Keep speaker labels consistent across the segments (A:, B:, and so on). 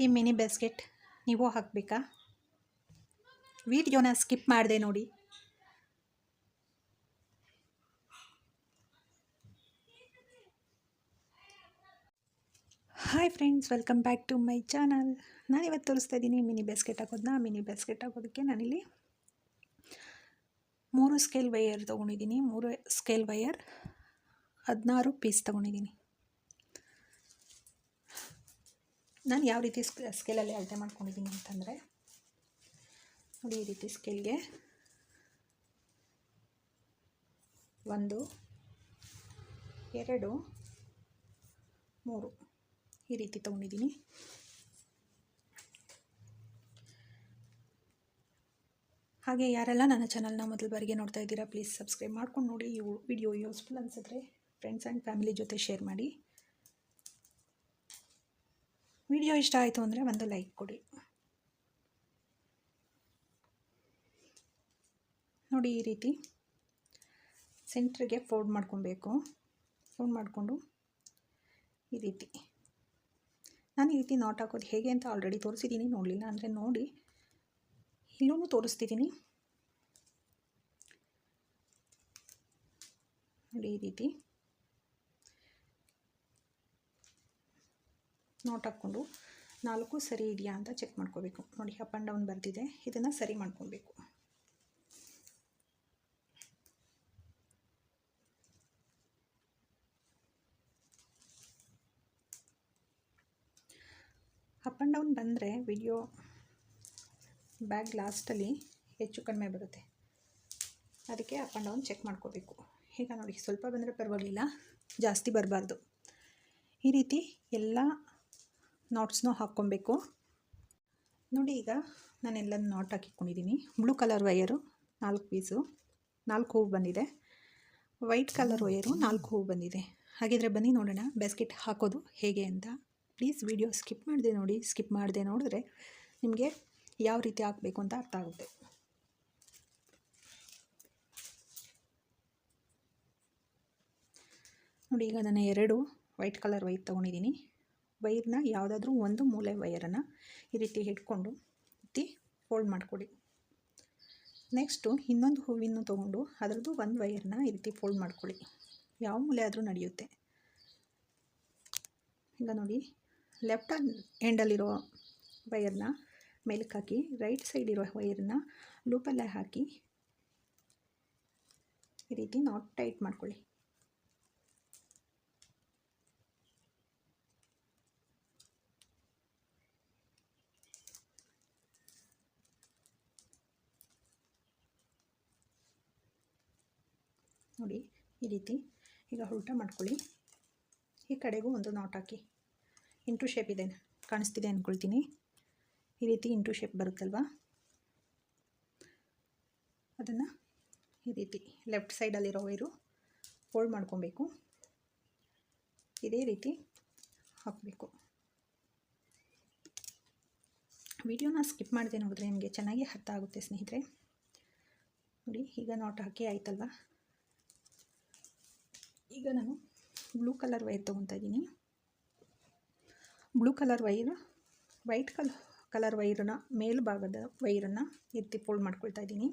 A: ರೀತಿ mini biscuit ನೀವು ಹಾಕಬೇಕಾ? ವಿಡಿಯೋನ ಸ್ಕಿಪ್ ಮಾಡಿದೆ ನೋಡಿ. Hi friends, welcome back to my channel. ನಾನಿವತ್ತು ತೋರಿಸ್ತಾ ಇದ್ದೀನಿ ಮಿನಿ ಬಿಸ್ಕೆಟ್ ಹಾಕೋದನ್ನ ಮಿನಿ ಬಿಸ್ಕೆಟ್ ಹಾಕೋದಕ್ಕೆ ನಾನಿಲ್ಲಿ ಮೂರು ಸ್ಕೇಲ್ ವೈಯರ್ ತೊಗೊಂಡಿದ್ದೀನಿ. ಮೂರು ಸ್ಕೇಲ್ ವೈಯರ್ ಹದಿನಾರು ಪೀಸ್ ತೊಗೊಂಡಿದ್ದೀನಿ. ನಾನು ಯಾವ ರೀತಿ ಸ್ಕೇಲಲ್ಲಿ ಅಳತೆ ಮಾಡ್ಕೊಂಡಿದ್ದೀನಿ ಅಂತಂದರೆ, ನೋಡಿ ಈ ರೀತಿ ಸ್ಕೇಲ್ಗೆ ಒಂದು, ಎರಡು, ಮೂರು ಈ ರೀತಿ ತೊಗೊಂಡಿದ್ದೀನಿ. ಹಾಗೆ ಯಾರೆಲ್ಲ ನನ್ನ ಚಾನಲ್ನ ಮೊದಲ ಬಾರಿಗೆ ನೋಡ್ತಾ ಇದ್ದೀರಾ, ಪ್ಲೀಸ್ ಸಬ್ಸ್ಕ್ರೈಬ್ ಮಾಡ್ಕೊಂಡು ನೋಡಿ. ಈ ವಿಡಿಯೋ ಯೂಸ್ಫುಲ್ ಅನಿಸಿದ್ರೆ ಫ್ರೆಂಡ್ಸ್ ಆ್ಯಂಡ್ ಫ್ಯಾಮಿಲಿ ಜೊತೆ ಶೇರ್ ಮಾಡಿ. ವಿಡಿಯೋ ಇಷ್ಟ ಆಯಿತು ಅಂದರೆ ಒಂದು ಲೈಕ್ ಕೊಡಿ. ನೋಡಿ ಈ ರೀತಿ ಸೆಂಟ್ರಿಗೆ ಫೋಲ್ಡ್ ಮಾಡ್ಕೊಬೇಕು. ಫೋಲ್ಡ್ ಮಾಡಿಕೊಂಡು ಈ ರೀತಿ. ನಾನು ಈ ರೀತಿ ನಾಟ್ ಹಾಕೋದು ಹೇಗೆ ಅಂತ ಆಲ್ರೆಡಿ ತೋರಿಸಿದ್ದೀನಿ ನೋಡಲಿಲ್ಲ ಅಂದರೆ ನೋಡಿ. ಇಲ್ಲೂ ತೋರಿಸ್ತಿದ್ದೀನಿ ನೋಡಿ ಈ ರೀತಿ. ನೋಟ್ ಹಾಕ್ಕೊಂಡು ನಾಲ್ಕು ಸರಿ ಇದೆಯಾ ಅಂತ ಚೆಕ್ ಮಾಡ್ಕೋಬೇಕು. ನೋಡಿ ಅಪ್ ಆ್ಯಂಡ್ ಡೌನ್ ಬರ್ತಿದೆ ಇದನ್ನು ಸರಿ ಮಾಡ್ಕೊಬೇಕು. ಅಪ್ ಆ್ಯಂಡ್ ಡೌನ್ ಬಂದರೆ ವಿಡಿಯೋ ಬ್ಯಾಗ್ ಲಾಸ್ಟಲ್ಲಿ ಹೆಚ್ಚು ಕಡಿಮೆ ಬರುತ್ತೆ. ಅದಕ್ಕೆ ಅಪ್ ಆ್ಯಂಡ್ ಡೌನ್ ಚೆಕ್ ಮಾಡ್ಕೋಬೇಕು. ಈಗ ನೋಡಿ, ಸ್ವಲ್ಪ ಬಂದರೆ ಪರವಾಗಿಲ್ಲ, ಜಾಸ್ತಿ ಬರಬಾರ್ದು. ಈ ರೀತಿ ಎಲ್ಲ ನಾಟ್ಸ್ನೂ ಹಾಕ್ಕೊಬೇಕು. ನೋಡಿ ಈಗ ನಾನೆಲ್ಲ ನಾಟ್ ಹಾಕಿಕೊಂಡಿದ್ದೀನಿ ಬ್ಲೂ ಕಲರ್ ವೈಯರು ನಾಲ್ಕು ಪೀಸು ನಾಲ್ಕು ಹೂವು ಬಂದಿದೆ. ವೈಟ್ ಕಲರ್ ವೈಯರು ನಾಲ್ಕು ಹೂವು ಬಂದಿದೆ. ಹಾಗಿದ್ರೆ ಬನ್ನಿ ನೋಡೋಣ ಬ್ಯಾಸ್ಕೆಟ್ ಹಾಕೋದು ಹೇಗೆ ಅಂತ. ಪ್ಲೀಸ್ ವಿಡಿಯೋ ಸ್ಕಿಪ್ ಮಾಡಿದೆ ನೋಡಿ ಸ್ಕಿಪ್ ಮಾಡಿದೆ ನೋಡಿದ್ರೆ ನಿಮಗೆ ಯಾವ ರೀತಿ ಹಾಕಬೇಕು ಅಂತ ಅರ್ಥ ಆಗುತ್ತೆ. ನೋಡಿ ಈಗ ನಾನು ಎರಡು ವೈಟ್ ಕಲರ್ ವೈರ್ ತೊಗೊಂಡಿದ್ದೀನಿ ವೈರ್ನ ಯಾವುದಾದ್ರೂ ಒಂದು ಮೂಲೆ ವೈರನ್ನು ಈ ರೀತಿ ಹಿಡ್ಕೊಂಡು ಎತ್ತಿ ಫೋಲ್ಡ್ ಮಾಡಿಕೊಡಿ. ನೆಕ್ಸ್ಟು ಇನ್ನೊಂದು ಹೂವಿನ ತೊಗೊಂಡು ಅದರದ್ದು ಒಂದು ವೈರ್ನ ಈ ರೀತಿ ಫೋಲ್ಡ್ ಮಾಡ್ಕೊಳ್ಳಿ ಯಾವ ಮೂಲೆ ಆದರೂ ನಡೆಯುತ್ತೆ. ಈಗ ನೋಡಿ ಲೆಫ್ಟ್ ಎಂಡಲ್ಲಿರೋ ವೈರ್ನ ಮೇಲಕ್ಕೆ ಹಾಕಿ ರೈಟ್ ಸೈಡ್ ಇರೋ ವೈರ್ನ ಲೂಪಲ್ಲೇ ಹಾಕಿ ಈ ರೀತಿ ನಾಟ್ ಟೈಟ್ ಮಾಡ್ಕೊಳ್ಳಿ ನೋಡಿ, ಈ ರೀತಿ. ಈಗ ಉಲ್ಟಾ ಮಾಡ್ಕೊಳ್ಳಿ. ಈ ಕಡೆಗೂ ಒಂದು ನಾಟ್ ಹಾಕಿ. ಇಂಟು ಶೇಪ್ ಇದೆ, ಕಾಣಿಸ್ತಿದೆ ಅಂದ್ಕೊಳ್ತೀನಿ ಈ ರೀತಿ ಇಂಟು ಶೇಪ್ ಬರುತ್ತಲ್ವಾ? ಅದನ್ನು ಈ ರೀತಿ ಲೆಫ್ಟ್ ಸೈಡಲ್ಲಿರೋ ವೈರು ಫೋಲ್ಡ್ ಮಾಡ್ಕೊಬೇಕು. ಇದೇ ರೀತಿ ಹಾಕಬೇಕು. ವಿಡಿಯೋನ ಸ್ಕಿಪ್ ಮಾಡಿದೆ ನೋಡಿದ್ರೆ ನಿಮಗೆ ಚೆನ್ನಾಗಿ ಅರ್ಥ ಆಗುತ್ತೆ ಸ್ನೇಹಿತರೆ. ನೋಡಿ, ಈಗ ನಾಟ್ ಹಾಕಿ ಆಯ್ತಲ್ವ? ಈಗ ನಾನು ಬ್ಲೂ ಕಲರ್ ವೈರ್ ತೊಗೊತಾ ಇದ್ದೀನಿ. ಬ್ಲೂ ಕಲರ್ ವೈರ್ ವೈಟ್ ಕಲ್ ಕಲರ್ ವೈರನ್ನ ಮೇಲ್ಭಾಗದ ವೈರನ್ನು ರೀತಿ ಫೋಲ್ಡ್ ಮಾಡ್ಕೊಳ್ತಾ ಇದ್ದೀನಿ.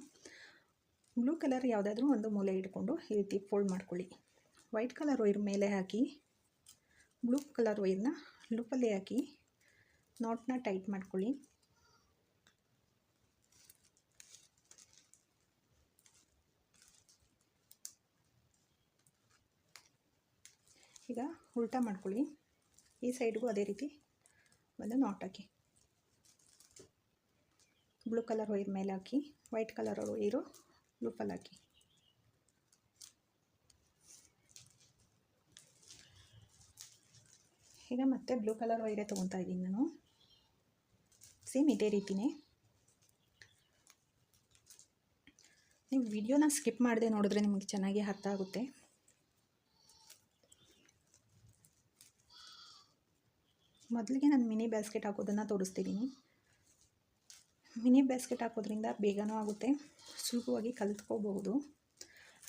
A: ಬ್ಲೂ ಕಲರ್ ಯಾವುದಾದ್ರೂ ಒಂದು ಮೂಲೆ ಇಟ್ಕೊಂಡು ಈ ರೀತಿ ಫೋಲ್ಡ್ ಮಾಡ್ಕೊಳ್ಳಿ. ವೈಟ್ ಕಲರ್ ವೈರ್ ಮೇಲೆ ಹಾಕಿ ಬ್ಲೂ ಕಲರ್ ವೈರ್ನ ಲೂಪಲ್ಲೇ ಹಾಕಿ ನಾಟ್ನ ಟೈಟ್ ಮಾಡ್ಕೊಳ್ಳಿ. ಈಗ ಉಲ್ಟಾ ಮಾಡ್ಕೊಳ್ಳಿ. ಈ ಸೈಡ್ಗೂ ಅದೇ ರೀತಿ ಒಂದು ನಾಟ್ ಹಾಕಿ. ಬ್ಲೂ ಕಲರ್ ವೈರ್ ಮೇಲೆ ಹಾಕಿ ವೈಟ್ ಕಲರ್ ವೈರು ಲೂಪಲ್ಲಿ ಹಾಕಿ. ಈಗ ಮತ್ತೆ ಬ್ಲೂ ಕಲರ್ ವೈರೇ ತೊಗೊತಾ ಇದ್ದೀನಿ ನಾನು. ಸೇಮ್ ಇದೇ ರೀತಿನೇ. ನೀವು ವಿಡಿಯೋನ ಸ್ಕಿಪ್ ಮಾಡದೆ ನೋಡಿದ್ರೆ ನಿಮಗೆ ಚೆನ್ನಾಗಿ ಅರ್ಥ ಆಗುತ್ತೆ. ಮೊದಲಿಗೆ ನಾನು ಮಿನಿ ಬ್ಯಾಸ್ಕೆಟ್ ಹಾಕೋದನ್ನು ತೋರಿಸ್ತಿದ್ದೀನಿ ಮಿನಿ ಬ್ಯಾಸ್ಕೆಟ್ ಹಾಕೋದ್ರಿಂದ ಬೇಗನೂ ಆಗುತ್ತೆ, ಸುಲಭವಾಗಿ ಕಲಿತ್ಕೋಬಹುದು.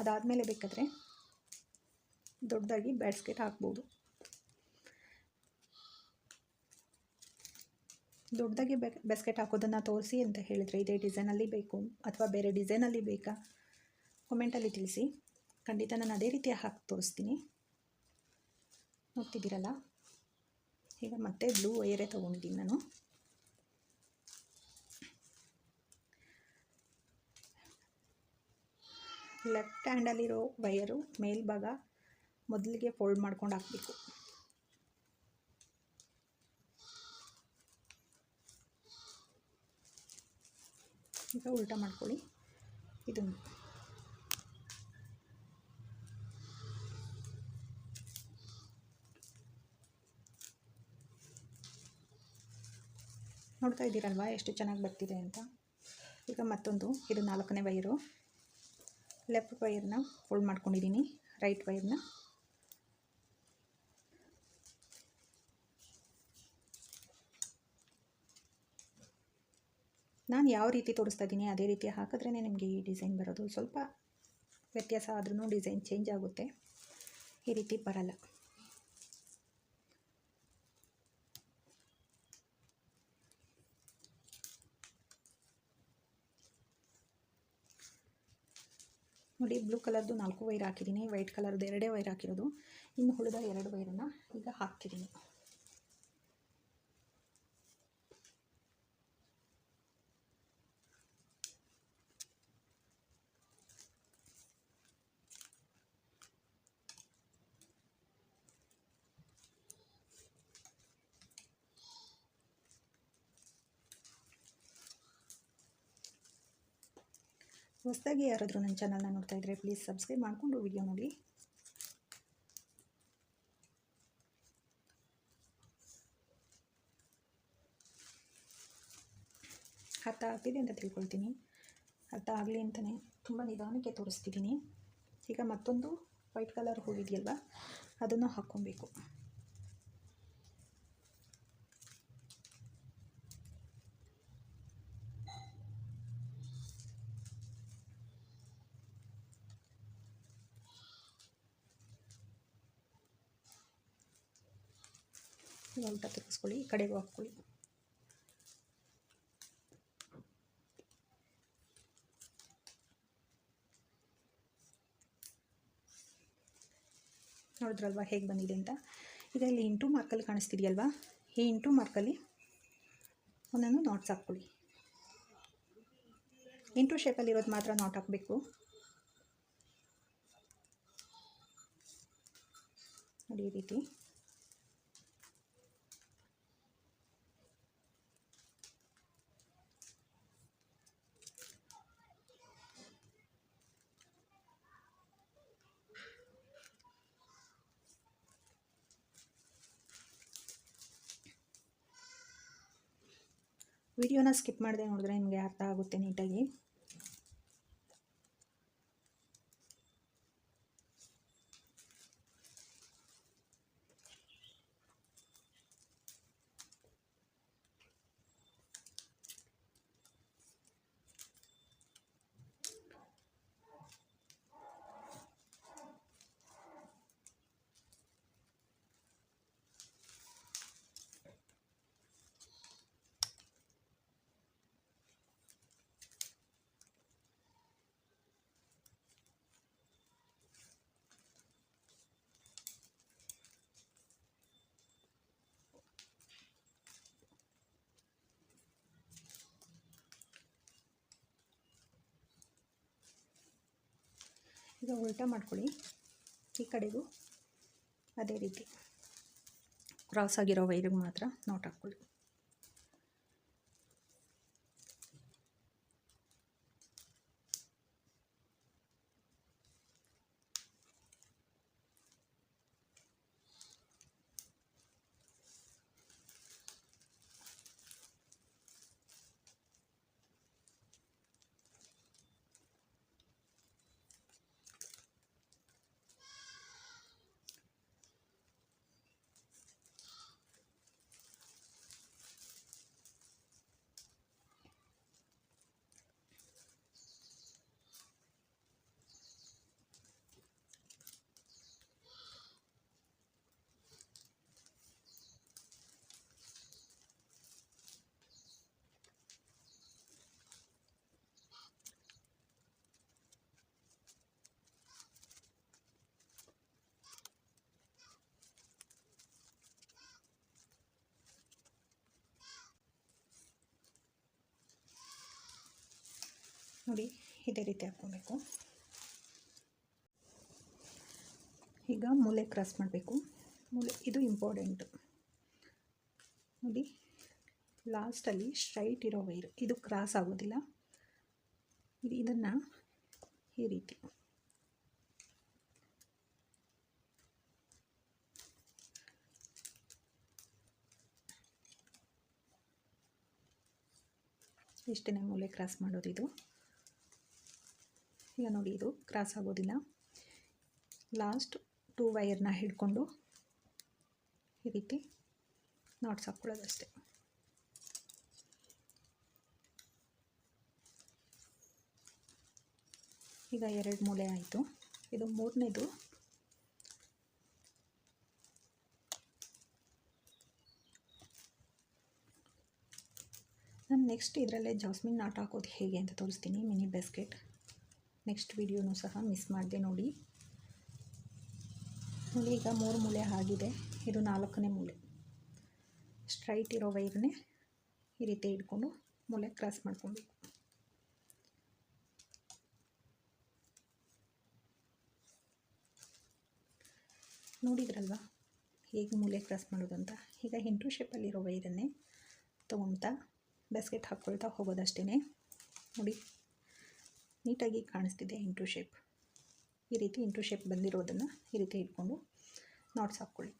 A: ಅದಾದಮೇಲೆ ಬೇಕಾದರೆ ದೊಡ್ಡದಾಗಿ ಬ್ಯಾಸ್ಕೆಟ್ ಹಾಕ್ಬೋದು. ದೊಡ್ಡದಾಗಿ ಬ್ಯಾಸ್ಕೆಟ್ ಹಾಕೋದನ್ನು ತೋರಿಸಿ ಅಂತ ಹೇಳಿದರೆ ಇದೇ ಡಿಸೈನಲ್ಲಿ ಬೇಕು ಅಥವಾ ಬೇರೆ ಡಿಸೈನಲ್ಲಿ ಬೇಕಾ ಕಮೆಂಟಲ್ಲಿ ತಿಳಿಸಿ. ಖಂಡಿತ ನಾನು ಅದೇ ರೀತಿ ಹಾಕಿ ತೋರಿಸ್ತೀನಿ. ನೋಡ್ತಿದ್ದೀರಲ್ಲ? ಈಗ ಮತ್ತೆ ಬ್ಲೂ ವೈರೇ ತೊಗೊಂಡಿದ್ದೀನಿ ನಾನು. ಲೆಫ್ಟ್ ಹ್ಯಾಂಡಲ್ಲಿರೋ ವೈರು ಮೇಲ್ಭಾಗ ಮೊದಲಿಗೆ ಫೋಲ್ಡ್ ಮಾಡ್ಕೊಂಡು ಹಾಕಬೇಕು. ಈಗ ಉಲ್ಟಾ ಮಾಡ್ಕೊಳ್ಳಿ. ಇದನ್ನು ನೋಡ್ತಾ ಇದ್ದೀರಲ್ವಾ ಎಷ್ಟು ಚೆನ್ನಾಗಿ ಬರ್ತಿದೆ ಅಂತ? ಈಗ ಮತ್ತೊಂದು, ಇದು ನಾಲ್ಕನೇ ವೈರು ಲೆಫ್ಟ್ ವೈರ್ನ ಫೋಲ್ಡ್ ಮಾಡ್ಕೊಂಡಿದ್ದೀನಿ ರೈಟ್ ವೈರ್ನ ನಾನು ಯಾವ ರೀತಿ ತೋರಿಸ್ತಾ ಇದ್ದೀನಿ, ಅದೇ ರೀತಿ ಹಾಕಿದ್ರೇ ನಿಮಗೆ ಈ ಡಿಸೈನ್ ಬರೋದು. ಸ್ವಲ್ಪ ವ್ಯತ್ಯಾಸ ಆದ್ರೂ ಡಿಸೈನ್ ಚೇಂಜ್ ಆಗುತ್ತೆ. ಈ ರೀತಿ ಬರಲ್ಲ. ನೋಡಿ ಬ್ಲೂ ಕಲರ್ದು ನಾಲ್ಕು ವೈರ್ ಹಾಕಿದ್ದೀನಿ ವೈಟ್ ಕಲರ್ದು ಎರಡೇ ವೈರ್ ಹಾಕಿರೋದು. ಇನ್ನು ಉಳಿದ ಎರಡು ವೈರನ್ನು ಈಗ ಹಾಕ್ತಿದ್ದೀನಿ ಹೊಸದಾಗಿ ಯಾರಾದರೂ ನನ್ನ ಚಾನಲ್ನ ನೋಡ್ತಾ ಇದ್ದರೆ ಪ್ಲೀಸ್ ಸಬ್ಸ್ಕ್ರೈಬ್ ಮಾಡಿಕೊಂಡು ವಿಡಿಯೋ ನೋಡಿ. ಅರ್ಥ ಆಗ್ತಿದೆ ಅಂತ ತಿಳ್ಕೊಳ್ತೀನಿ. ಅರ್ಥ ಆಗಲಿ ಅಂತಲೇ ತುಂಬ ನಿಧಾನಕ್ಕೆ ತೋರಿಸ್ತಿದ್ದೀನಿ. ಈಗ ಮತ್ತೊಂದು ವೈಟ್ ಕಲರ್ ಹೂವಿದೆಯಲ್ವ? ಅದನ್ನು ಹಾಕ್ಕೊಬೇಕು. ಉಲ್ಟ ತಿರುಗಿಸ್ಕೊಳ್ಳಿ ಈ ಕಡೆಗೂ ಹಾಕ್ಕೊಳ್ಳಿ. ನೋಡಿದ್ರಲ್ವಾ ಹೇಗೆ ಬಂದಿದೆ ಅಂತ? ಈಗ ಇಲ್ಲಿ ಇಂಟು ಮಾರ್ಕಲ್ಲಿ ಕಾಣಿಸ್ತಿದೆಯಲ್ವಾ? ಈ ಇಂಟು ಮಾರ್ಕಲ್ಲಿ ಒಂದೊಂದು ನಾಟ್ಸ್ ಹಾಕ್ಕೊಳ್ಳಿ. ಇಂಟು ಶೇಪಲ್ಲಿ ಇರೋದು ಮಾತ್ರ ನಾಟ್ ಹಾಕಬೇಕು. ನೋಡಿ ಈ ರೀತಿ. ವಿಡಿಯೋನ ಸ್ಕಿಪ್ ಮಾಡಿದೆ ನೋಡಿದ್ರೆ ನಿಮಗೆ ಅರ್ಥ ಆಗುತ್ತೆ ನೀಟಾಗಿ. ಈಗ ಉಲ್ಟಾ ಮಾಡ್ಕೊಳ್ಳಿ. ಈ ಕಡೆಗೂ ಅದೇ ರೀತಿ. ಕ್ರಾಸ್ ಆಗಿರೋ ವೈರಿಗೆ ಮಾತ್ರ ನೋಟ್ ಹಾಕ್ಕೊಳ್ಳಿ. ನೋಡಿ, ಇದೇ ರೀತಿ ಹಾಕ್ಕೋಬೇಕು. ಈಗ ಮೂಲೆ ಕ್ರಾಸ್ ಮಾಡಬೇಕು. ಮೂಲೆ, ಇದು ಇಂಪಾರ್ಟೆಂಟು ನೋಡಿ ಲಾಸ್ಟಲ್ಲಿ ಸ್ಟ್ರೈಟ್ ಇರೋ ವೈರು ಇದು ಕ್ರಾಸ್ ಆಗೋದಿಲ್ಲ. ಇದು ಇದನ್ನು ಈ ರೀತಿ. ಇಷ್ಟೇ ಮೂಲೆ ಕ್ರಾಸ್ ಮಾಡೋದು ಇದು. ಈಗ ನೋಡಿ ಇದು ಕ್ರಾಸ್ ಆಗೋದಿಲ್ಲ. ಲಾಸ್ಟ್ ಟೂ ವೈರ್ನ ಹಿಡ್ಕೊಂಡು ಈ ರೀತಿ ನಾಟ್ಸ್ ಹಾಕ್ಕೊಳ್ಳೋದಷ್ಟೇ ಈಗ ಎರಡು ಮೂಲೆ ಆಯಿತು. ಇದು ಮೂರನೇದು. ನಾನು ನೆಕ್ಸ್ಟ್ ಇದರಲ್ಲೇ ಜಾಸ್ಮಿನ್ ನಾಟ್ ಹಾಕೋದು ಹೇಗೆ ಅಂತ ತೋರಿಸ್ತೀನಿ, ಮಿನಿ ಬ್ಯಾಸ್ಕೆಟ್ ನೆಕ್ಸ್ಟ್ ವಿಡಿಯೋನೂ ಸಹ ಮಿಸ್ ಮಾಡಿದೆ ನೋಡಿ. ನೋಡಿ ಈಗ ಮೂರು ಮೂಲೆ ಆಗಿದೆ. ಇದು ನಾಲ್ಕನೇ ಮೂಲೆ ಸ್ಟ್ರೈಟ್ ಇರೋ ವೈರ್ನೇ ಈ ರೀತಿ ಇಟ್ಕೊಂಡು ಮೂಲೆ ಕ್ರಾಸ್ ಮಾಡ್ಕೊಬೇಕು. ನೋಡಿದ್ರಲ್ವಾ? ಹೇಗೆ ಮೂಲೆ ಕ್ರಾಸ್ ಮಾಡೋದಂತ? ಈಗ ಇಂಟು ಶೇಪಲ್ಲಿರೋ ವೈರನ್ನೇ ತೊಗೊಳ್ತಾ ಬ್ಯಾಸ್ಕೆಟ್ ಹಾಕ್ಕೊಳ್ತಾ ಹೋಗೋದಷ್ಟೇ ನೋಡಿ. ನೀಟಾಗಿ ಕಾಣಿಸ್ತಿದೆ ಇಂಟು ಶೇಪ್. ಈ ರೀತಿ ಇಂಟು ಶೇಪ್ ಬಂದಿರೋದನ್ನು ಈ ರೀತಿ ಇಟ್ಕೊಂಡು ನಾಟ್ಸ್ ಹಾಕ್ಕೊಳ್ಳಿ.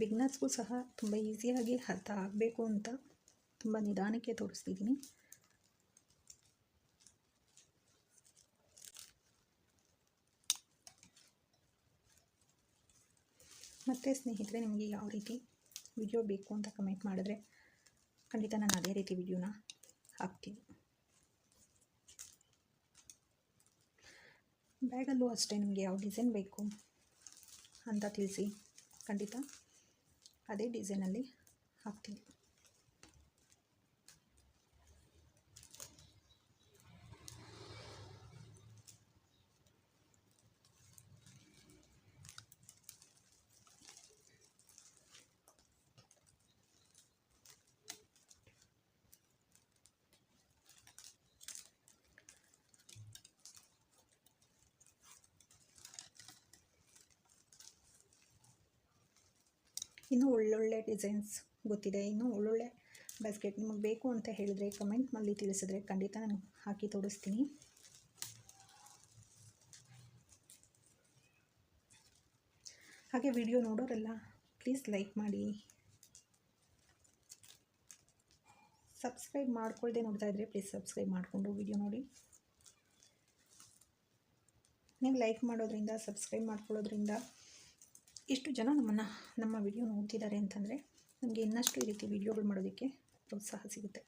A: ಬಿಗ್ನರ್ಸ್ಗೂ ಸಹ ತುಂಬ ಈಸಿಯಾಗಿ ಅರ್ಥ ಆಗಬೇಕು ಅಂತ ತುಂಬ ನಿಧಾನಕ್ಕೆ ತೋರಿಸ್ತಿದ್ದೀನಿ. ಮತ್ತು ಸ್ನೇಹಿತರೆ, ನಿಮಗೆ ಯಾವ ರೀತಿ ವಿಡಿಯೋ ಬೇಕು ಅಂತ ಕಮೆಂಟ್ ಮಾಡಿದ್ರೆ ಖಂಡಿತ ನಾನು ಅದೇ ರೀತಿ ವಿಡಿಯೋನ ಹಾಕ್ತೀನಿ. ಬ್ಯಾಗಲ್ಲೂ ಅಷ್ಟೇ ನಿಮಗೆ ಯಾವ ಡಿಸೈನ್ ಬೇಕು ಅಂತ ತಿಳಿಸಿ ಖಂಡಿತ ಅದೇ ಡಿಸೈನಲ್ಲಿ ಹಾಕ್ತೀನಿ. ಇನ್ನೂ ಒಳ್ಳೊಳ್ಳೆ ಡಿಸೈನ್ಸ್ ಗೊತ್ತಿದೆ, ಇನ್ನೂ ಒಳ್ಳೊಳ್ಳೆ ಬಾಸ್ಕೆಟ್ ನಿಮಗೆ ಬೇಕು ಅಂತ ಹೇಳಿದರೆ ಕಮೆಂಟ್ನಲ್ಲಿ ತಿಳಿಸಿದ್ರೆ ಖಂಡಿತ ನಾನು ಹಾಕಿ ತೋರಿಸ್ತೀನಿ. ಹಾಗೆ ವಿಡಿಯೋ ನೋಡೋರೆಲ್ಲ ಪ್ಲೀಸ್ ಲೈಕ್ ಮಾಡಿ. ಸಬ್ಸ್ಕ್ರೈಬ್ ಮಾಡ್ಕೊಳ್ಳದೆ ನೋಡ್ತಾ ಇದ್ದರೆ ಪ್ಲೀಸ್ ಸಬ್ಸ್ಕ್ರೈಬ್ ಮಾಡಿಕೊಂಡು ವಿಡಿಯೋ ನೋಡಿ. ನೀವು ಲೈಕ್ ಮಾಡೋದ್ರಿಂದ ಸಬ್ಸ್ಕ್ರೈಬ್ ಮಾಡ್ಕೊಳ್ಳೋದ್ರಿಂದ ಇಷ್ಟು ಜನ ನಮ್ಮನ್ನು, ನಮ್ಮ ವಿಡಿಯೋ ನೋಡ್ತಿದ್ದಾರೆ ಅಂತಂದರೆ ನಮಗೆ ಇನ್ನಷ್ಟು ಈ ರೀತಿ ವಿಡಿಯೋಗಳು ಮಾಡೋದಕ್ಕೆ ಪ್ರೋತ್ಸಾಹ ಸಿಗುತ್ತೆ.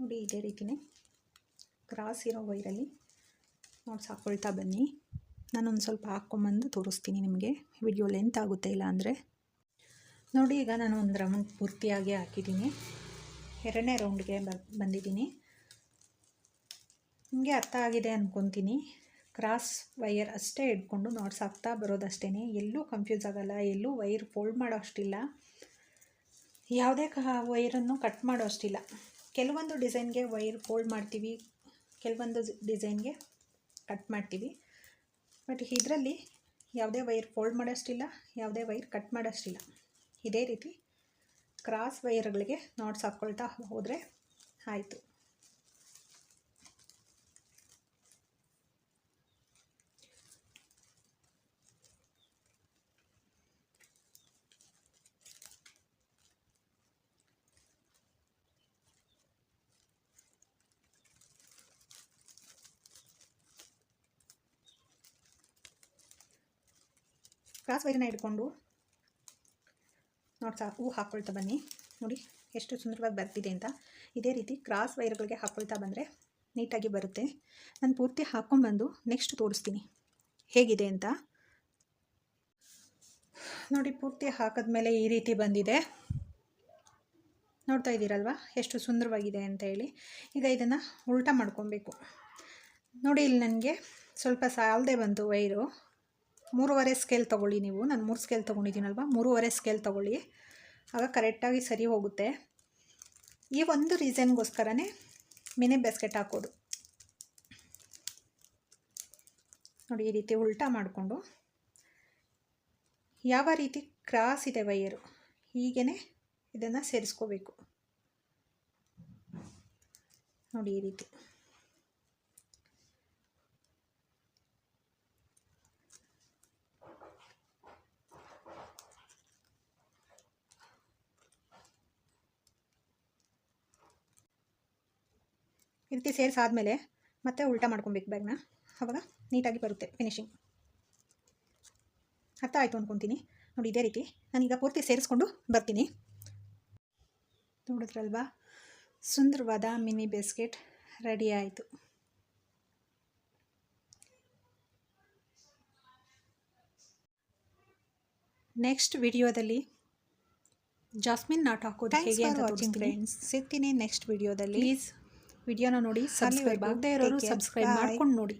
A: ನೋಡಿ ಇದೇ ರೀತಿಯೇ ಕ್ರಾಸ್ ಇರೋ ವೈರಲ್ಲಿ ನೋಟ್ಸ್ ಹಾಕ್ಕೊಳ್ತಾ ಬನ್ನಿ. ನಾನೊಂದು ಸ್ವಲ್ಪ ಹಾಕ್ಕೊಂಬಂದು ತೋರಿಸ್ತೀನಿ ನಿಮಗೆ. ವಿಡಿಯೋ ಲೆಂತ್ ಆಗುತ್ತೆ ಇಲ್ಲ ಅಂದರೆ. ನೋಡಿ, ಈಗ ನಾನು ಒಂದು ರೌಂಡ್ ಪೂರ್ತಿಯಾಗಿ ಹಾಕಿದ್ದೀನಿ. ಎರಡನೇ ರೌಂಡ್ಗೆ ಬಂದಿದ್ದೀನಿ. ನಿಮಗೆ ಅರ್ಥ ಆಗಿದೆ ಅಂದ್ಕೊತೀನಿ ಕ್ರಾಸ್ ವೈರ್ ಅಷ್ಟೇ ಇಟ್ಕೊಂಡು ನೋಟ್ಸ್ ಹಾಕ್ತಾ ಬರೋದಷ್ಟೇ ಎಲ್ಲೂ ಕನ್ಫ್ಯೂಸ್ ಆಗೋಲ್ಲ. ಎಲ್ಲೂ ವೈರ್ ಫೋಲ್ಡ್ ಮಾಡೋ ಅಷ್ಟಿಲ್ಲ. ಯಾವುದೇ ಕ ವೈರನ್ನು ಕಟ್ ಮಾಡೋ ಅಷ್ಟಿಲ್ಲ. ಕೆಲವೊಂದು ಡಿಸೈನ್ಗೆ ವೈರ್ ಫೋಲ್ಡ್ ಮಾಡ್ತೀವಿ, ಕೆಲವೊಂದು ಡಿಸೈನ್ಗೆ ಕಟ್ ಮಾಡ್ತೀವಿ. ಬಟ್ ಇದರಲ್ಲಿ ಯಾವುದೇ ವೈರ್ ಫೋಲ್ಡ್ ಮಾಡೋಷ್ಟಿಲ್ಲ, ಯಾವುದೇ ವೈರ್ ಕಟ್ ಮಾಡೋಷ್ಟಿಲ್ಲ. ಇದೇ ರೀತಿ ಕ್ರಾಸ್ ವೈರ್ಗಳಿಗೆ ನಾಟ್ಸ್ ಹಾಕ್ಕೊಳ್ತಾ ಹೋದರೆ ಆಯಿತು. ಕ್ರಾಸ್ ವೈರನ್ನ ನೋಡಿ ನೋಡ್ತಾ ಹೂ ಹಾಕ್ಕೊಳ್ತಾ ಬನ್ನಿ. ನೋಡಿ ಎಷ್ಟು ಸುಂದರವಾಗಿ ಬರ್ತಿದೆ ಅಂತ. ಇದೇ ರೀತಿ ಕ್ರಾಸ್ ವೈರ್ಗಳಿಗೆ ಹಾಕ್ಕೊಳ್ತಾ ಬಂದರೆ ನೀಟಾಗಿ ಬರುತ್ತೆ. ನಾನು ಪೂರ್ತಿ ಹಾಕ್ಕೊಂಡ್ಬಂದು ನೆಕ್ಸ್ಟ್ ತೋರಿಸ್ತೀನಿ. ಹೇಗಿದೆ ಅಂತ. ನೋಡಿ ಪೂರ್ತಿ ಹಾಕಿದ್ಮೇಲೆ ಈ ರೀತಿ ಬಂದಿದೆ. ನೋಡ್ತಾ ಇದ್ದೀರಲ್ವ? ಎಷ್ಟು ಸುಂದರವಾಗಿದೆ ಅಂತ ಹೇಳಿ. ಈಗ ಇದನ್ನು ಉಲ್ಟಾ ಮಾಡ್ಕೊಬೇಕು. ನೋಡಿ ಇಲ್ಲಿ ನನಗೆ ಸ್ವಲ್ಪ ಸಾಲದೆ ಬಂತು ವೈರು. ಮೂರುವರೆ ಸ್ಕೇಲ್ ತೊಗೊಳ್ಳಿ ನೀವು. ನಾನು ಮೂರು ಸ್ಕೇಲ್ ತೊಗೊಂಡಿದ್ದೀನಲ್ವ? ಮೂರುವರೆ ಸ್ಕೇಲ್ ತೊಗೊಳ್ಳಿ. ಆಗ ಕರೆಕ್ಟಾಗಿ ಸರಿ ಹೋಗುತ್ತೆ. ಈ ಒಂದು ರೀಸನ್ಗೋಸ್ಕರನೇ ಮಿನಿ ಬ್ಯಾಸ್ಕೆಟ್ ಹಾಕೋದು. ನೋಡಿ, ಈ ರೀತಿ ಉಲ್ಟಾ ಮಾಡಿಕೊಂಡು. ಯಾವ ರೀತಿ ಕ್ರಾಸ್ ಇದೆ ವೈಯರು ಹೀಗೇ ಇದನ್ನು ಸೇರಿಸ್ಕೋಬೇಕು. ನೋಡಿ, ಈ ರೀತಿ. ಈ ರೀತಿ ಸೇರಿಸಾದಮೇಲೆ ಮತ್ತೆ ಉಲ್ಟಾ ಮಾಡ್ಕೊಬೇಕು ಬ್ಯಾಗ್ನ. ಆವಾಗ ನೀಟಾಗಿ ಬರುತ್ತೆ ಫಿನಿಶಿಂಗ್ ಅರ್ಥ ಆಯಿತು ಅಂದ್ಕೊತೀನಿ ನೋಡಿ ಇದೇ ರೀತಿ ನಾನೀಗ ಪೂರ್ತಿ ಸೇರಿಸ್ಕೊಂಡು ಬರ್ತೀನಿ. ನೋಡಿದ್ರಲ್ವಾ? ಸುಂದರವಾದ ಮಿನಿ ಬಿಸ್ಕೆಟ್ ರೆಡಿ ಆಯಿತು. ನೆಕ್ಸ್ಟ್ ವಿಡಿಯೋದಲ್ಲಿ ಜಾಸ್ಮಿನ್ ನಾಟ್ ಹಾಕೋದು ಹೇಗೆ ಅಂತ ಫ್ರೆಂಡ್ಸ್ ಸಿಗ್ತೀನಿ ನೆಕ್ಸ್ಟ್ ವಿಡಿಯೋದಲ್ಲಿ. ಪ್ಲೀಸ್ ವಿಡಿಯೋನ ನೋಡಿ ಸಬ್ಸ್ಕ್ರೈಬ್ ಆಗದೆ ಇರೋರು ಸಬ್ಸ್ಕ್ರೈಬ್ ಮಾಡ್ಕೊಂಡು ನೋಡಿ.